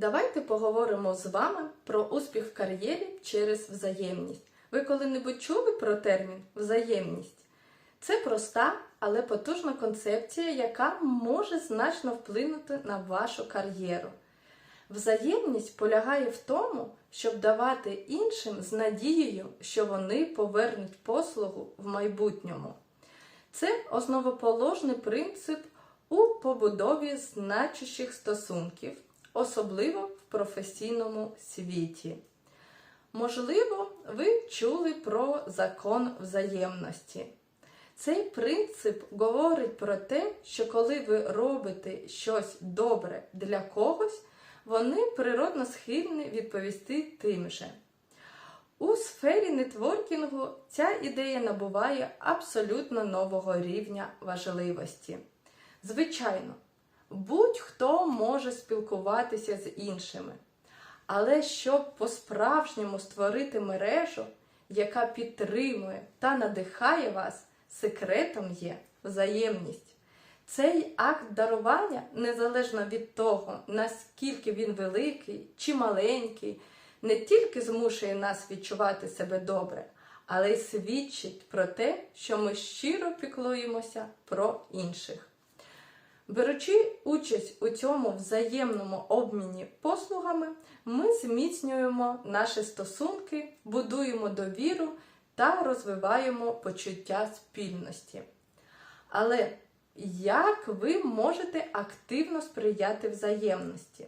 Давайте поговоримо з вами про успіх в кар'єрі через взаємність. Ви коли-небудь чули про термін взаємність? Це проста, але потужна концепція, яка може значно вплинути на вашу кар'єру. Взаємність полягає в тому, щоб давати іншим з надією, що вони повернуть послугу в майбутньому. Це основоположний принцип у побудові значущих стосунків, особливо в професійному світі. Можливо, ви чули про закон взаємності. Цей принцип говорить про те, що коли ви робите щось добре для когось, вони природно схильні відповісти тим же. У сфері нетворкінгу ця ідея набуває абсолютно нового рівня важливості. Звичайно, будь-хто може спілкуватися з іншими, але щоб по-справжньому створити мережу, яка підтримує та надихає вас, секретом є взаємність. Цей акт дарування, незалежно від того, наскільки він великий чи маленький, не тільки змушує нас відчувати себе добре, але й свідчить про те, що ми щиро піклуємося про інших. Беручи участь у цьому взаємному обміні послугами, ми зміцнюємо наші стосунки, будуємо довіру та розвиваємо почуття спільності. Але як ви можете активно сприяти взаємності?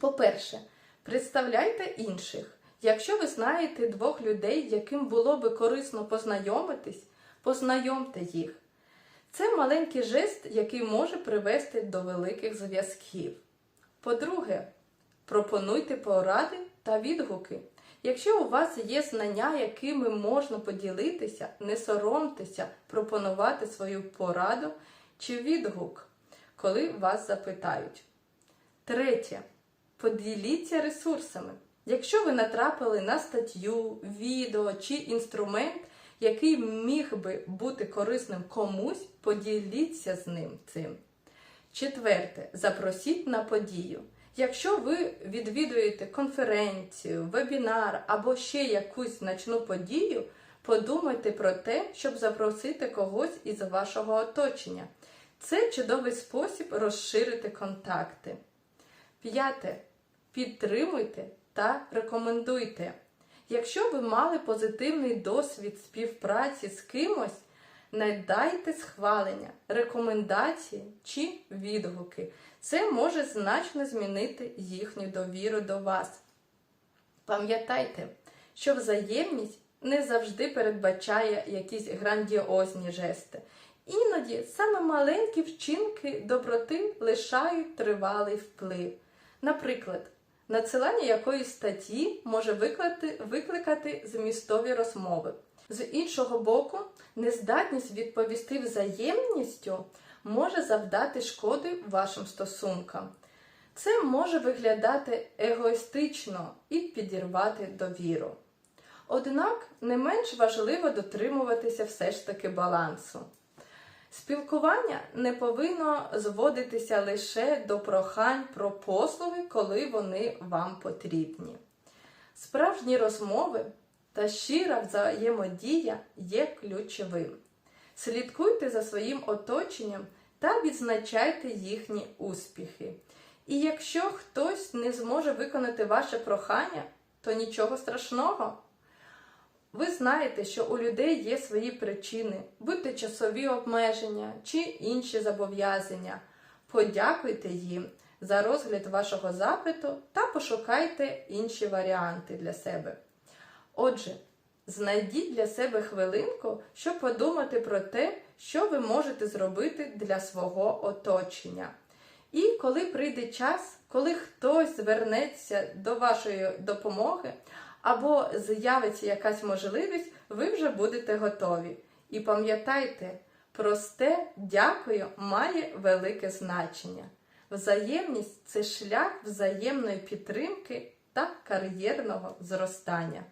По-перше, представляйте інших. Якщо ви знаєте двох людей, яким було би корисно познайомитись, познайомте їх. Це маленький жест, який може привести до великих зв'язків. По-друге, пропонуйте поради та відгуки. Якщо у вас є знання, якими можна поділитися, не соромтеся пропонувати свою пораду чи відгук, коли вас запитають. Третє. Поділіться ресурсами. Якщо ви натрапили на статтю, відео чи інструмент, який міг би бути корисним комусь, поділіться з ним цим. Четверте. Запросіть на подію. Якщо ви відвідуєте конференцію, вебінар або ще якусь значну подію, подумайте про те, щоб запросити когось із вашого оточення. Це чудовий спосіб розширити контакти. П'яте. Підтримуйте та рекомендуйте. Якщо ви мали позитивний досвід співпраці з кимось, надайте схвалення, рекомендації чи відгуки. Це може значно змінити їхню довіру до вас. Пам'ятайте, що взаємність не завжди передбачає якісь грандіозні жести. Іноді саме маленькі вчинки доброти лишають тривалий вплив. Наприклад, надсилання якоїсь статті може викликати, викликати змістові розмови. З іншого боку, нездатність відповісти взаємністю може завдати шкоди вашим стосункам. Це може виглядати егоїстично і підірвати довіру. Однак не менш важливо дотримуватися все ж таки балансу. Спілкування не повинно зводитися лише до прохань про послуги, коли вони вам потрібні. Справжні розмови та щира взаємодія є ключовим. Слідкуйте за своїм оточенням та відзначайте їхні успіхи. І якщо хтось не зможе виконати ваше прохання, то нічого страшного. Ви знаєте, що у людей є свої причини, будь-то часові обмеження чи інші зобов'язання. Подякуйте їм за розгляд вашого запиту та пошукайте інші варіанти для себе. Отже, знайдіть для себе хвилинку, щоб подумати про те, що ви можете зробити для свого оточення. І коли прийде час, коли хтось звернеться до вашої допомоги, або з'явиться якась можливість, ви вже будете готові. І пам'ятайте, просте дякую має велике значення. Взаємність це шлях взаємної підтримки та кар'єрного зростання.